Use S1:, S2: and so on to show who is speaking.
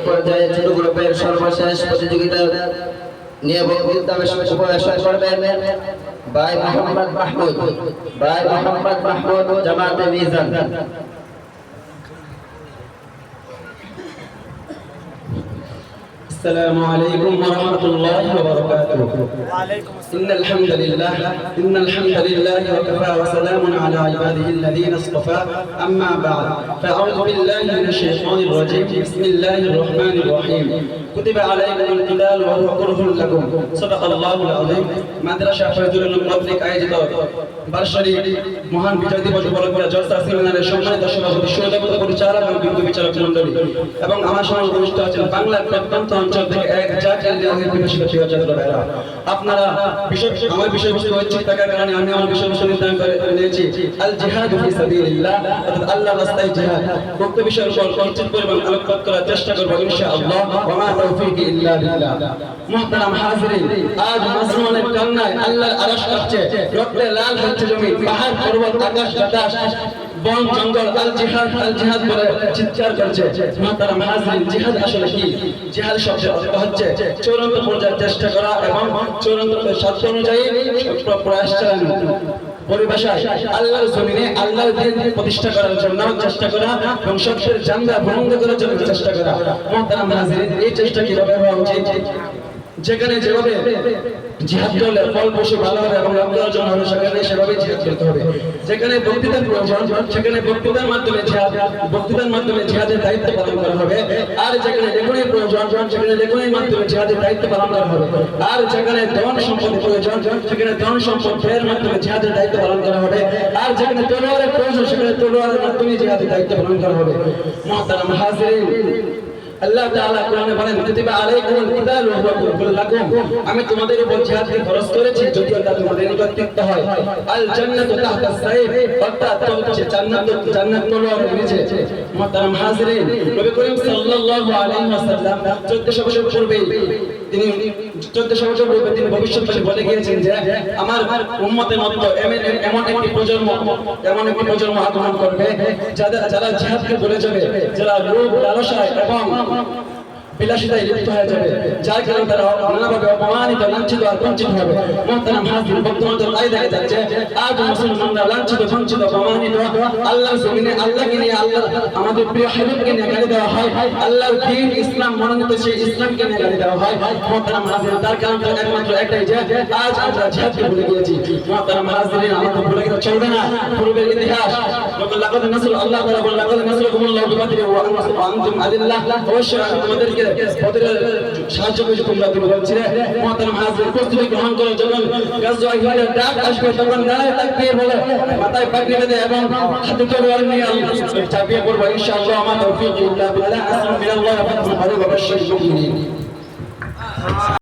S1: পর্যায়ে ছোট গ্রুপের সর্বশেষ প্রতিযোগিতা নিয়ে বক্তৃতা উপবেশন করবেন ভাই মোহাম্মদ মাহমুদ ভাই মোহাম্মদ মাহমুদ জামাতে মিজান
S2: السلام عليكم ورحمة الله وبركاته إن الحمد لله إن الحمد لله وكفى وسلام على عباده الذين اصطفى أما بعد فأعوذ بالله من الشيطان الرجيم بسم الله الرحمن الرحيم كتب عليكم القتال وهو كره لكم صدق الله العظيم মাদ্রাসা ফয়জুল উলুম কর্তৃক আয়োজিত বার্ষিক মহান বিজয় দিবস উপলক্ষে জলসা সেমিনারের সম্মানিত সভাপতি সৌদেবত পরিচালক এবং বিন্দু বিচারক মন্ডলী এবং আমার সঙ্গে উপস্থিত আছেন বাংলার প্রত্যন্ত অঞ্চল থেকে এক জাতীয় লিগে বিকশিত প্রিয় ছাত্র ভাইরা আপনারা বিষয় আমার বিষয়বস্তু হচ্ছে থাকার কারণে আমি আমার বিষয়বস্তু নির্ধারণ করে নিয়েছি। আল জিহাদ ফি সাবিলিল্লাহ, অর্থাৎ আল্লাহর রাস্তায় জিহাদ। উক্ত বিষয়ের উপর কনসেপ্ট করবেন আলোকপাত করার চেষ্টা করব ইনশাআল্লাহ। ওয়া মা তাওফীকি ইল্লা বিল্লাহ। মুহতারাম হাজিরিন, আজ মাসমানের কান্নায় আল্লাহর আরশ কাঁপছে, রক্তে লাল হচ্ছে জমি পাহাড় পর্বত, আকাশ বাতাস। বন, জঙ্গল, আল জিহাদ আল জিহাদ বলে চিৎকার করছে। মুহতারাম হাজিরিন জিহাদ আসলে কি? জিহাদ শব্দের অর্থ হচ্ছে চূড়ান্ত পর্যায়ে চেষ্টা করা এবং চূড়ান্ত সাধ্য অনুযায়ী প্রয়াস চালানো। পরিভাষায়, আল্লাহর জমিনে আল্লাহর দিন প্রতিষ্ঠা করার জন্য চেষ্টা করা এবং সবচেয়ে জান্দা বন্ধ করার জন্য চেষ্টা করা। এই চেষ্টা কীভাবে হওয়া উচিত? যেখানে যেভাবে জিহাদ করলে ফল বসে ভালো হবে এবং অর্জন হবে, সেখানে সেভাবে জিহাদ করতে হবে। যেখানে বক্তৃতার প্রয়োজন, সেখানে বক্তৃতার মাধ্যমে জিহাদ, বক্তৃতার মাধ্যমে জিহাদের দায়িত্ব পালন করা হবে। আর যেখানে লেখনের প্রয়োজন, সেখানে লেখনের মাধ্যমে জিহাদের দায়িত্ব পালন করা হবে। আর যেখানে ধন সম্পদ প্রয়োজন, সেখানে ধন সম্পদ ব্যয়ের মাধ্যমে জিহাদের দায়িত্ব পালন করা হবে। আর যেখানে তলোয়ারের প্রয়োজন, সেখানে তলোয়ারের মাধ্যমে জিহাদের দায়িত্ব পালন করা হবে। মহতারাম হাজিরিন আল্লাহ তাআলা কোরআনে বলেন, কুতিবা আলাইকুমুল কিতাল ওয়া হুয়া লাকুম। আমি তোমাদের উপর জিহাদকে ফরজ করেছি, যদিও তা তোমাদের নিকট তিক্ত হয়। আল জান্নাতু তাহতা সাইফ, অর্থাৎ তো জান্নাত জান্নাত নিচে মুহতারাম হাজিরিন, নবী করিম সাল্লাল্লাহু আলাইহি ওয়াসাল্লাম 1400 বছর পূর্বে তিনি 1400 বছর পূর্বে তিনি ভবিষ্যৎবাণী বলে গিয়েছেন যে, আমার উম্মতের মধ্যে এমন একটি প্রজন্ম, এমন একটি প্রজন্ম আগমন করবে, যারা যারা জিহাদকে বলে যাবে, যারা লোভ লালসায় এবং কোনো বিলাসিতায় লিপ্ত হয়ে যাবে। যার কারণে তারা নানাভাবে অপমানিত, লাঞ্ছিত আর বঞ্চিত হবে। মহতারাম হাজির বর্তমান তাই দেখা যাচ্ছে, আজ মুসলমানরা লাঞ্ছিত, বঞ্চিত, অপমানিত। আল্লাহর জমিনে আল্লাহকে নিয়ে আল্লাহ আমাদের প্রিয় হাবিবকে নিয়ে গালি দেওয়া হয়। আল্লাহর দিন ইসলাম মনোনীত সেই ইসলামকে নিয়ে গালি দেওয়া হয়। মহতারাম হাজির তার কারণ একমাত্র একটাই যে, আজ আমরা জিহাদকে ভুলে গিয়েছি। মহতারাম হাজির আমাদের ভুলে গেলে চলবে না। পূর্বের ইতিহাস লাকাদ নাসর আল্লাহ তাআলা লাকাদ নাসরাকুমুল্লাহু বিবাদরি ওয়া আনতুম আদিল্লাহ। অবশ্যই আমি বদরের সাহায্য করেছ তোমরা তুমি বলছিলে মহাতারাম হাজির প্রস্তুতি গ্রহণ করো যখন গাজওয়া ডাক আসবে, তখন দাঁড়ায় তাকবীর বলে, মাথায় পাকড়ি বেঁধে এবং হাতে তলোয়ার নিয়ে চাপিয়ে পড়ব, ইনশাআল্লাহ, আমার তৌফিক ইল্লা বিল্লাহ আসসালামু আলাইকুম ওয়া ওয়া বারাকাতুহু